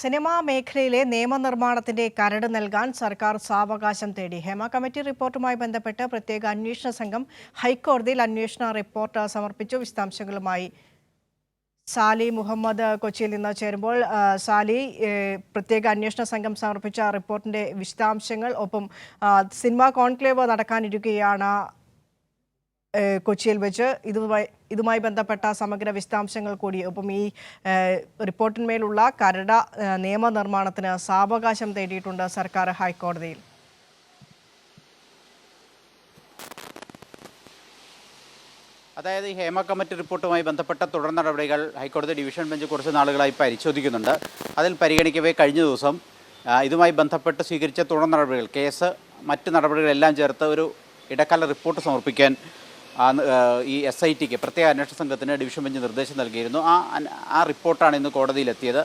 Cinema മേഖലയിലെ നിയമനിർമ്മാണത്തിന്റെ കരട് നൽകാൻ സർക്കാർ സാവകാശം തേടി. ഹേമ കമ്മിറ്റി റിപ്പോർട്ടുമായി ബന്ധപ്പെട്ട് പ്രത്യേക അന്വേഷണ സംഘം ഹൈക്കോടതിയിൽ അന്വേഷണ റിപ്പോർട്ട് സമർപ്പിച്ചു. വിശദാംശങ്ങളുമായി സാലി മുഹമ്മദ് കൊച്ചിയിൽ നിന്ന് ചേരുമ്പോൾ സാലി പ്രത്യേക അന്വേഷണ സംഘം സമർപ്പിച്ച റിപ്പോർട്ടിന്റെ വിശദാംശങ്ങൾ ഒപ്പം സിനിമാ കോൺക്ലേവ് നടക്കാനിരിക്കുകയാണ് കൊച്ചിയിൽ വെച്ച് ഇതുമായി ഇതുമായി ബന്ധപ്പെട്ട സമഗ്ര വിശദാംശങ്ങൾ കൂടി. ഒപ്പം ഈ റിപ്പോർട്ടിന്മേലുള്ള കരട നിയമനിർമ്മാണത്തിന് സാവകാശം തേടിയിട്ടുണ്ട് സർക്കാർ ഹൈക്കോടതിയിൽ. അതായത് ഈ ഹേമ കമ്മിറ്റി റിപ്പോർട്ടുമായി ബന്ധപ്പെട്ട തുടർ നടപടികൾ ഹൈക്കോടതി ഡിവിഷൻ ബെഞ്ച് കുറച്ച് നാളുകളായി പരിശോധിക്കുന്നുണ്ട്. അതിൽ പരിഗണിക്കവേ കഴിഞ്ഞ ദിവസം ഇതുമായി ബന്ധപ്പെട്ട് സ്വീകരിച്ച തുടർ നടപടികൾ കേസ് മറ്റ് നടപടികളെല്ലാം ചേർത്ത് ഒരു ഇടക്കാല റിപ്പോർട്ട് സമർപ്പിക്കാൻ ഈ എസ് ഐ ടിക്ക് പ്രത്യേക അന്വേഷണ സംഘത്തിന് ഡിവിഷൻ ബെഞ്ച് നിർദ്ദേശം നൽകിയിരുന്നു. ആ ആ റിപ്പോർട്ടാണ് ഇന്ന് കോടതിയിലെത്തിയത്.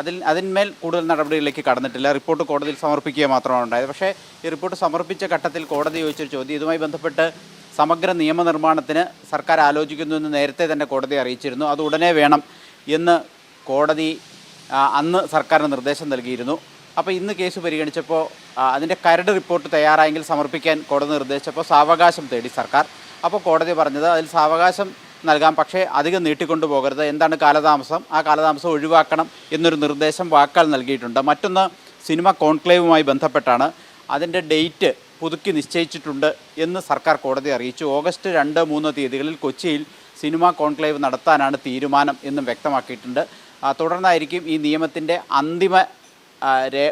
അതിൽ അതിന്മേൽ കൂടുതൽ നടപടികളിലേക്ക് കടന്നിട്ടില്ല. റിപ്പോർട്ട് കോടതിയിൽ സമർപ്പിക്കുക മാത്രമാണ് ഉണ്ടായത്. പക്ഷേ ഈ റിപ്പോർട്ട് സമർപ്പിച്ച ഘട്ടത്തിൽ കോടതി ചോദിച്ചൊരു ചോദ്യം. ഇതുമായി ബന്ധപ്പെട്ട് സമഗ്ര നിയമനിർമ്മാണത്തിന് സർക്കാർ ആലോചിക്കുന്നു എന്ന് നേരത്തെ തന്നെ കോടതി അറിയിച്ചിരുന്നു. അത് ഉടനെ വേണം എന്ന് കോടതി അന്ന് സർക്കാരിന് നിർദ്ദേശം നൽകിയിരുന്നു. അപ്പോൾ ഇന്ന് കേസ് പരിഗണിച്ചപ്പോൾ അതിന്റെ കരട് റിപ്പോർട്ട് തയ്യാറായെങ്കിൽ സമർപ്പിക്കാൻ കോടതി നിർദ്ദേശിച്ചപ്പോൾ സാവകാശം തേടി സർക്കാർ. അപ്പോൾ കോടതി പറഞ്ഞത് അതിൽ സാവകാശം നൽകാം പക്ഷേ അധികം നീട്ടിക്കൊണ്ടു പോകരുത്. എന്താണ് കാലതാമസം? ആ കാലതാമസം ഒഴിവാക്കണം എന്നൊരു നിർദ്ദേശം വാക്കാൽ നൽകിയിട്ടുണ്ട്. മറ്റൊന്ന് സിനിമ കോൺക്ലേവുമായി ബന്ധപ്പെട്ടാണ്. അതിന്റെ ഡേറ്റ് പുതുക്കി നിശ്ചയിച്ചിട്ടുണ്ട് എന്ന് സർക്കാർ കോടതി അറിയിച്ചു. ഓഗസ്റ്റ് രണ്ട് മൂന്ന് തീയതികളിൽ കൊച്ചിയിൽ സിനിമ കോൺക്ലേവ് നടത്താനാണ് തീരുമാനം എന്നും വ്യക്തമാക്കിയിട്ടുണ്ട്. തുടർന്നായിരിക്കും ഈ നിയമത്തിന്റെ അന്തിമ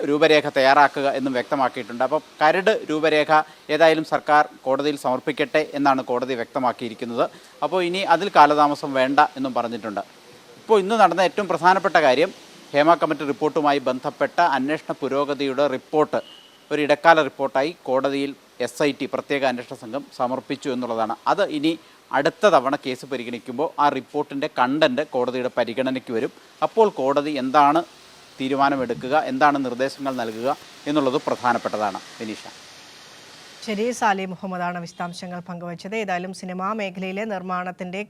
രൂപരേഖ തയ്യാറാക്കുക എന്നും വ്യക്തമാക്കിയിട്ടുണ്ട്. അപ്പോൾ കരട് രൂപരേഖ ഏതായാലും സർക്കാർ കോടതിയിൽ സമർപ്പിക്കട്ടെ എന്നാണ് കോടതി വ്യക്തമാക്കിയിരിക്കുന്നത്. അപ്പോൾ ഇനി അതിൽ കാലതാമസം വേണ്ട എന്നും പറഞ്ഞിട്ടുണ്ട്. ഇപ്പോൾ ഇന്ന് നടന്ന ഏറ്റവും പ്രധാനപ്പെട്ട കാര്യം ഹേമ കമ്മിറ്റി റിപ്പോർട്ടുമായി ബന്ധപ്പെട്ട അന്വേഷണ പുരോഗതിയുടെ റിപ്പോർട്ട് ഒരു ഇടക്കാല റിപ്പോർട്ടായി കോടതിയിൽ എസ് ഐ ടി പ്രത്യേക അന്വേഷണ സംഘം സമർപ്പിച്ചു എന്നുള്ളതാണ്. അത് ഇനി അടുത്ത തവണ കേസ് പരിഗണിക്കുമ്പോൾ ആ റിപ്പോർട്ടിന്റെ കണ്ടന്റ് കോടതിയുടെ പരിഗണനയ്ക്ക് വരും. അപ്പോൾ കോടതി എന്താണ് തീരുമാനമെടുക്കുക എന്താണ് നിർദ്ദേശങ്ങൾ നൽകുക എന്നുള്ളത് പ്രധാനപ്പെട്ടതാണ്. വിനീഷ. ശരി സാലി മുഹമ്മദാണ് വിശദാംശങ്ങൾ പങ്കുവച്ചത്. ഏതായാലും സിനിമാ മേഖലയിലെ നിർമ്മാണത്തിന്റെ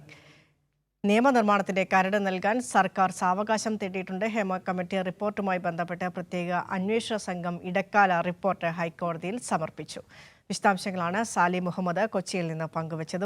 നിയമനിർമ്മാണത്തിന്റെ കരട് നൽകാൻ സർക്കാർ സാവകാശം തേടിയിട്ടുണ്ട്. ഹേമ കമ്മിറ്റി റിപ്പോർട്ടുമായി ബന്ധപ്പെട്ട് പ്രത്യേക അന്വേഷണ സംഘം ഇടക്കാല റിപ്പോർട്ട് ഹൈക്കോടതിയിൽ സമർപ്പിച്ചു. വിശദാംശങ്ങളാണ് സാലി മുഹമ്മദ് കൊച്ചിയിൽ നിന്ന് പങ്കുവച്ചത്.